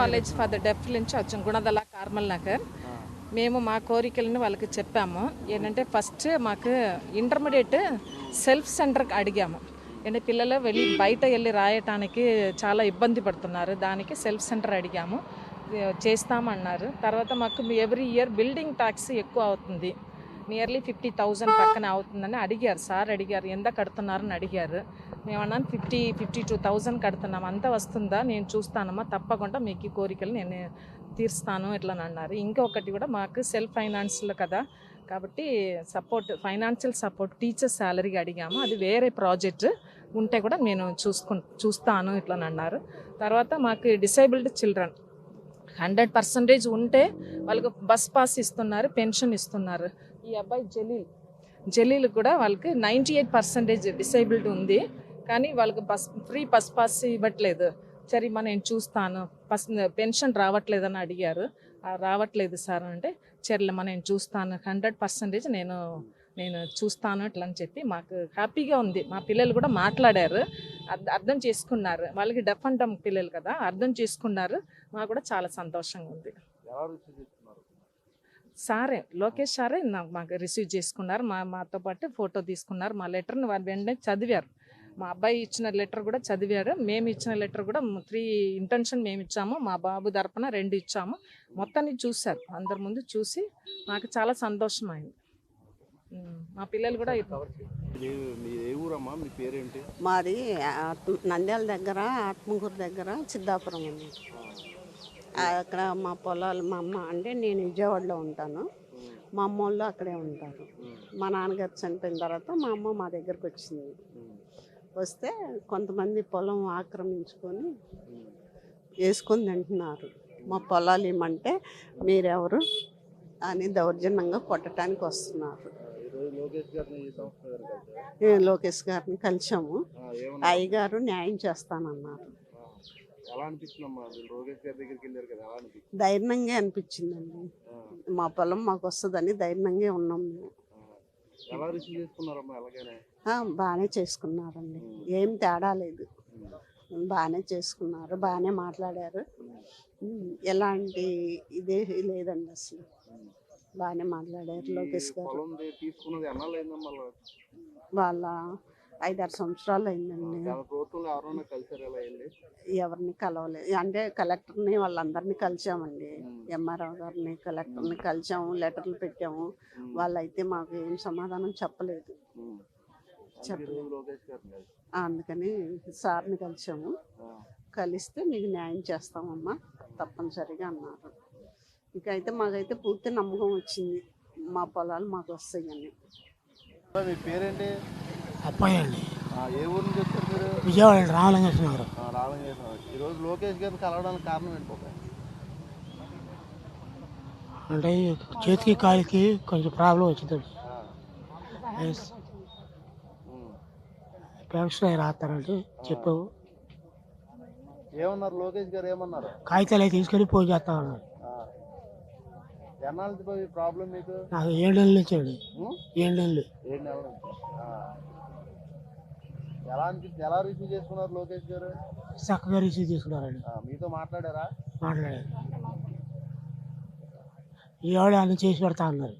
College for the డెఫ్ నుంచి వచ్చాం Gunadala Carmel Nagar. మేము మా కోరికలను వాళ్ళకి చెప్పాము. ఏంటంటే ఫస్ట్ మాకు ఇంటర్మీడియట్ సెల్ఫ్ సెంటర్కి అడిగాము. అంటే పిల్లలు వెళ్ళి బయట వెళ్ళి రాయటానికి చాలా ఇబ్బంది పడుతున్నారు. దానికి సెల్ఫ్ సెంటర్ అడిగాము. చేస్తామన్నారు. తర్వాత మాకు ఎవ్రీ ఇయర్ బిల్డింగ్ ట్యాక్స్ ఎక్కువ అవుతుంది. నియర్లీ ఫిఫ్టీ థౌజండ్ పక్కన అవుతుందని అడిగారు. సార్ అడిగారు ఎంత కడుతున్నారని అడిగారు. మేమన్నాను ఫిఫ్టీ ఫిఫ్టీ టూ థౌజండ్ కడుతున్నాం. అంత వస్తుందా? నేను చూస్తానమ్మా. తప్పకుండా మీకు ఈ కోరికలు నేను తీరుస్తాను ఇట్లా అని అన్నారు. ఇంకొకటి కూడా మాకు సెల్ఫ్ ఫైనాన్షియల్ కదా. కాబట్టి సపోర్ట్ ఫైనాన్షియల్ సపోర్ట్ టీచర్ శాలరీగా అడిగాము. అది వేరే ప్రాజెక్ట్ ఉంటే కూడా నేను చూసుకు చూస్తాను ఇట్లా అని అన్నారు. తర్వాత మాకు డిసేబుల్డ్ చిల్డ్రన్. హండ్రెడ్ పర్సంటేజ్ ఉంటే వాళ్ళకు బస్ పాస్ ఇస్తున్నారు పెన్షన్ ఇస్తున్నారు. ఈ అబ్బాయి జలీల్. జలీల్ కూడా వాళ్ళకి నైంటీ ఎయిట్ పర్సెంటేజ్ డిసేబుల్డ్ ఉంది. కానీ వాళ్ళకి బస్ ఫ్రీ బస్ పాస్ ఇవ్వట్లేదు. సరే మా నేను చూస్తాను. పస్ పెన్షన్ రావట్లేదని అడిగారు. "ఆ, రావట్లేదు సార్ అంటే సరేలేమ్మా నేను చూస్తాను. హండ్రెడ్ పర్సెంటేజ్ నేను నేను చూస్తాను ఇట్లా అని చెప్పి మాకు హ్యాపీగా ఉంది. మా పిల్లలు కూడా మాట్లాడారు. అర్థ- చేసుకున్నారు. వాళ్ళకి డెఫ్ అండ్ డమ్ పిల్లలు కదా అర్థం చేసుకున్నారు. మాకు కూడా చాలా సంతోషంగా ఉంది. సారే లోకేష్ సారే నాకు మాకు రిసీవ్ చేసుకున్నారు. మా మాతో పాటు ఫోటో తీసుకున్నారు. మా లెటర్ని వారు వెంటనే చదివారు. మా అబ్బాయి ఇచ్చిన లెటర్ కూడా చదివారు. మేము ఇచ్చిన లెటర్ కూడా త్రీ ఇంటెన్షన్ మేము ఇచ్చాము. మా బాబు తరపున రెండు ఇచ్చాము. మొత్తాన్ని చూశారు. అందరి ముందు చూసి మాకు చాలా సంతోషం అయింది మా పిల్లలు కూడా ఇప్పుడు ఇది మీ ఏ ఊరమ్మా? మీ పేరేంటి? మాది ఆత్మ- నంద్యాల దగ్గర ఆత్మకూరు దగ్గర సిద్ధాపురం ఉంది అక్కడ మా పొలాలు మా అమ్మ అంటే నేను విజయవాడలో ఉంటాను. మా అమ్మ వాళ్ళు అక్కడే ఉంటారు. మా నాన్నగారు చనిపోయిన తర్వాత మా అమ్మ మా దగ్గరకు వచ్చింది. వస్తే కొంతమంది పొలం ఆక్రమించుకొని వేసుకొని తింటున్నారు. మా పొలాలు ఏమంటే మీరెవరు అని దౌర్జన్యంగా కొట్టడానికి వస్తున్నారు. లోకేష్ గారిని కలిసాము. అయ్యగారు న్యాయం చేస్తానన్నారు. ధైర్యంగా అనిపించిందండి. మా పొలం మాకు వస్తుందని ధైర్యంగా ఉన్నాం మేము. ఎలా రిసీవ్ చేసుకున్నారమ్మా ఎలాగైనా? ఆ, బాగానే చేసుకున్నారండి. ఏం తేడా లేదు. బాగానే చేసుకున్నారు బాగానే మాట్లాడారు. ఎలాంటి ఇదే లేదండి అసలు. బాగానే మాట్లాడారు లోకేష్ గారు. పొలం ది- తీసుకున్నది ఎన్నాళ్ళు అయిందమ్మా అలా? వాళ్ళ ఐదారు సంవత్సరాలు అయిందండి. గత ప్రభుత్వంలో ఎవరైనా కలిసారు ఎలా వెళ్ళి ఎవరిని కలవలేదు అంటే కలెక్టర్ని వాళ్ళందరినీ కలిసామండి. ఎంఆర్ఓ గారిని కలెక్టర్ని కలిసాము లెటర్లు పెట్టాము. వాళ్ళైతే మాకు ఏం సమాధానం చెప్పలేదు. చెప్పలేదు. అందుకని సార్ని కలిసాము. కలిస్తే మీకు న్యాయం చేస్తామమ్మా తప్పనిసరిగా అన్నారు. ఇక అయితే మాకైతే పూర్తి నమ్మకం వచ్చింది. మా పొలాలు మాకు వస్తాయని. మీ పేరేంటి? అబ్బాయి అండి. ఏ ఊరు నుంచి వచ్చారు మీరు? విజయవాడ రామలింగేశ్వర నగర్ చేసిన ఈరోజు లోకేష్ గారిని కలవడానికి కారణం ఏంటి? అంటే చేతికి కాలికి కొంచెం ప్రాబ్లం. ఉమ్. పెన్షన్ రాస్తారంటే చెప్పాము ఏమన్నారు? లోకేష్ గారు ఏమన్నారు? కాగితాలు ఆ. ఎన్నాళ్ళకి పోయి ప్రాబ్లం మీకు? నాకు ఏడు నెలల నుంచి అండి? ఏడు నెలలు. ఏడు నెలల నుంచి. ఆ. ఎలా అనిపిస్తుంది ఎలా రిసీవ్ చేసుకున్నారు లోకేష్ గారు? చక్కగా రిసీవ్ తీసుకున్నారండి ఆ, మీతో మాట్లాడారా? మాట్లాడారు. ఈ ఆవిడ అన్ని చేసి పెడతా అన్నారు.